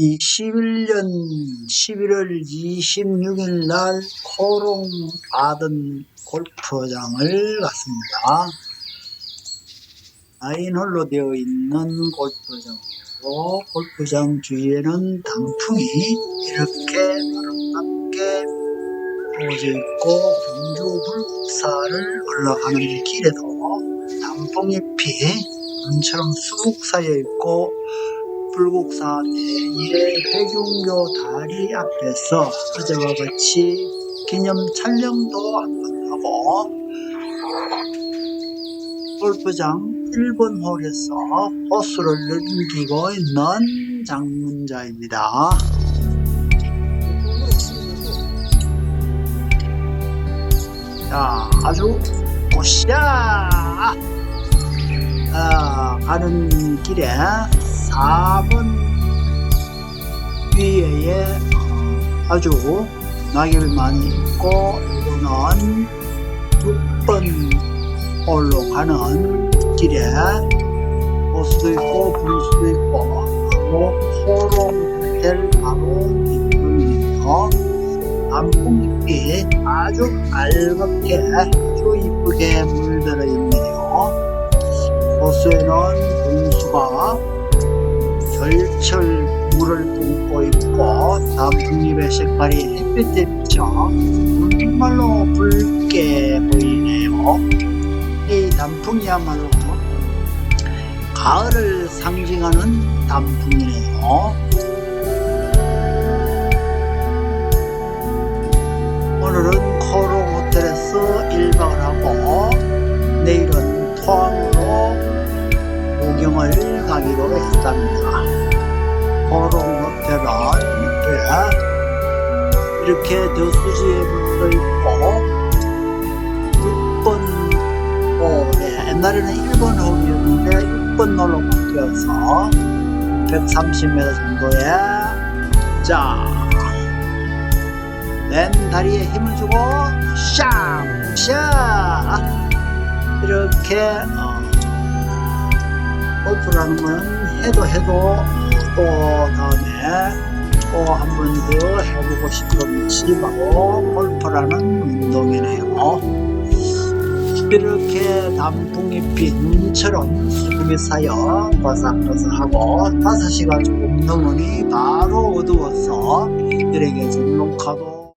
2021년 11월 26일 날 코롱 아든 골프장을 갔습니다. 4인홀로 되어 있는 골프장으로 골프장 주위에는 단풍이 이렇게 아름답게 부어져 있고 경주 불국사를 올라가는 길에도 단풍잎이 눈처럼 수북 쌓여 있고 불국사 내의 해중교 다리 앞에서 어제와 같이 기념 촬영도 한번 하고 골프장 1번 홀에서 호수를 넘기고 있는 장문자입니다. 자, 아주 고시야! 아, 가는 길에 4번 위에 어, 아주 낙엽이 많이 있고 이거는 6번 홀로 가는 길에 호수도 있고 분수도 있고 하고 호롱 호텔 바로 뒷부분이며 단풍잎이 아주 알갑게 아주 이쁘게 물들어 있네요. 호수에는 분수가 절철 물을 뿜고 있고 단풍잎의 색깔이 햇빛에 비쳐 정말로 붉게 보이네요. 이 단풍이야말로 가을을 상징하는 단풍이네요. 오늘은 코롱 호텔에서 1박을 하고 내일은 토항으로 구경을 가기로 했답니다. 코롱 호텔은 이렇게, 이렇게 저수지에 물러 있고 6번 홀에 옛날에는 1번 홀이었는데 6번 홀로 바뀌어서 130m 정도에 자맨 다리에 힘을 주고 샤샤 이렇게 어, 골프라는 거는 해도 해도 또 다음에 또 한 번 더 해보고 싶은 시바고 골프라는 운동이네요. 이렇게 단풍잎이 눈처럼 수분이 쌓여 바삭바삭하고 5시가 조금 넘으니 바로 어두워서 좀 녹화도